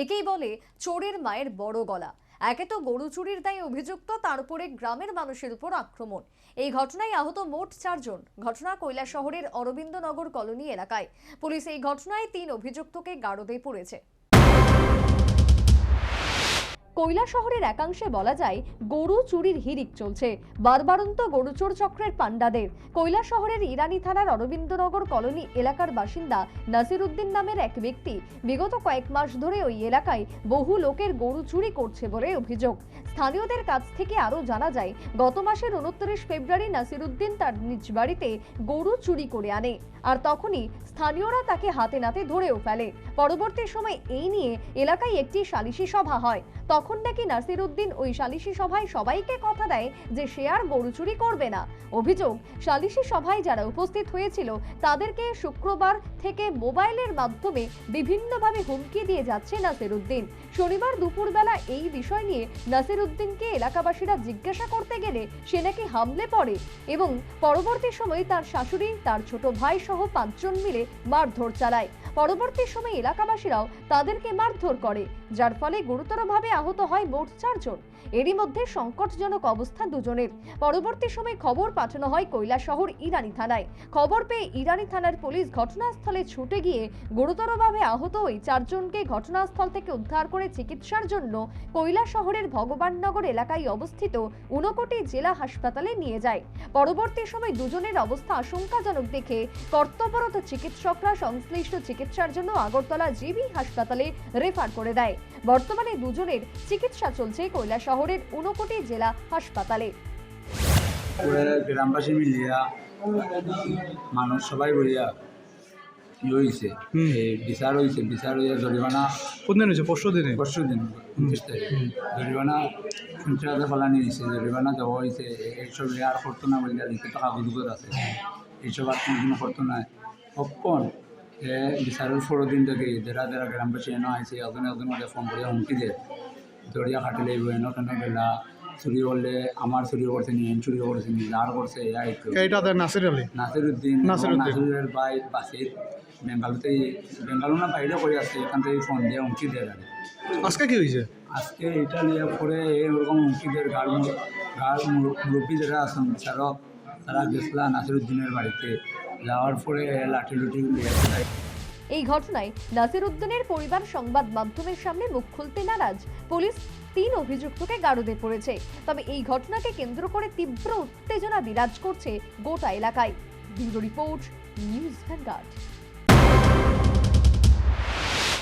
একেই বলে চোরের মায়ের বড় গলা। একে তো গরু চুরির দায় অভিযুক্ত, তার উপরে গ্রামের মানুষের উপর আক্রমণ। এই ঘটনায় আহত মোট চারজন। ঘটনা কৈলা শহরের অরবিন্দনগর কলোনি এলাকায়। পুলিশ এই ঘটনায় তিন অভিযুক্তকে গারদে পড়েছে। কৈলা শহরের একাংশে বলা যায় গরু চুরির হিরিক চলছে। বারবারন্ত গরু চোর চক্রের পাণ্ডাদের। কৈলা শহরের ইরানি থানার অরবিন্দনগর কলোনি এলাকার বাসিন্দা নাসির উদ্দিন নামের এক ব্যক্তি বিগত কয়েক মাস ধরে ওই এলাকায় বহু লোকের গরু চুরি করছে বলে অভিযোগ। স্থানীয়দের কাছ থেকে আরও জানা যায়, গত মাসের উনত্রিশ ফেব্রুয়ারি নাসির উদ্দিন তার নিজ বাড়িতে গরু চুরি করে আনে আর তখনই স্থানীয়রা তাকে হাতে নাতে ধরেও ফেলে। পরবর্তী সময় এই নিয়ে এলাকায় একটি সালিশি সভা হয়। তখন নাকি নাসির উদ্দিন ওই সালিশি সভায় সবাইকে কথা দেয় যে সে আর গরু চুরি করবে না। অভিযোগ, সালিশি সভায় যারা উপস্থিত হয়েছিল, তাদেরকে শুক্রবার থেকে মোবাইলের মাধ্যমে বিভিন্নভাবে হুমকি দিয়ে যাচ্ছে নাসির উদ্দিন শনিবার দুপুরবেলা এই বিষয় নিয়ে নাসির উদ্দিনকে এলাকাবাসীরা জিজ্ঞাসা করতে গেলে সে নাকি হামলে পড়ে এবং পরবর্তী সময়ে তার শাশুড়ি, তার ছোট ভাই সহ পাঁচজন মিলে মারধর চালায়। পরবর্তী সময়ে এলাকাবাসীরাও তাদেরকে মারধর করে, যার ফলে গুরুতরভাবে আহত হয় মোট চারজন। এরই মধ্যে সংকটজনক অবস্থা দুজনের। পরবর্তী সময় খবর পাঠানো হয় শহর ইরানি থানায়। খবর পেয়ে ইরানি থানার পুলিশ ঘটনাস্থলে ছুটে গিয়ে গুরুতরভাবে আহত ওই চারজনকে ঘটনাস্থল থেকে উদ্ধার করে চিকিৎসার জন্য শহরের ভগবাননগর এলাকায় অবস্থিত ঊনকোটি জেলা হাসপাতালে নিয়ে যায়। পরবর্তী সময় দুজনের অবস্থা আশঙ্কাজনক দেখে কর্তব্যরত চিকিৎসকরা সংশ্লিষ্ট চিকিৎসার জন্য আগরতলা জিবি হাসপাতালে রেফার করে দেয়। বর্তমানে দুজনের চিকিৎসা চলছে শহরের ঊনকোটি জেলা হাসপাতালে। গ্রামবাসী মিলিয়া মানুষ সবাই বলিয়া ই হয়েছে বিচার হয়েছে বিচার হইয়া জরিমানা কোনদিন হয়েছে পরশু দিনে? পরশু দিন উনত্রিশ তারিখ। জরিমানা পঞ্চায়েতে ফলানি দিয়েছে জরিমানা দেওয়া হয়েছে এইসব আর করতো না বলিয়া বলে লিখিত কাগজগত আছে। এইসব আর কোনো করতো না কখন এ বিচারের ষোলো দিন থেকে যারা যারা গ্রামবাসী এনে আইছে একজন একজন মধ্যে ফোন করে হুমকি দেয়। দরিয়া খাটিলে এনে কেন গেলা চুরি করলে আমার চুরি করছে নি চুরি করছে নি যার করছে এইটা নাসির আলী। নাসির উদ্দিন নাসির উদ্দিন। নাসিরের ভাই বাসির। বেঙ্গালুতেই বেঙ্গালু না বাইরে করে আসছে এখান থেকে ফোন দিয়ে হুমকি দেয় আর আজকে কি হয়েছে? আজকে এটা নিয়ে পরে এরকম হুমকিদের গাড় গাড় মুরব্বী যারা আছেন বিচারক তারা গেছিলা বাড়িতে। যাওয়ার পরে লাঠি লুঠি নিয়ে এই ঘটনায় নাসির উদ্দিনের পরিবার সংবাদ মাধ্যমের সামনে মুখ খুলতে নারাজ। পুলিশ তিন অভিযুক্তকে গারদে পড়েছে তবে এই ঘটনাকে কেন্দ্র করে তীব্র উত্তেজনা বিরাজ করছে গোটা এলাকায়। Bureau report, news Vanguard.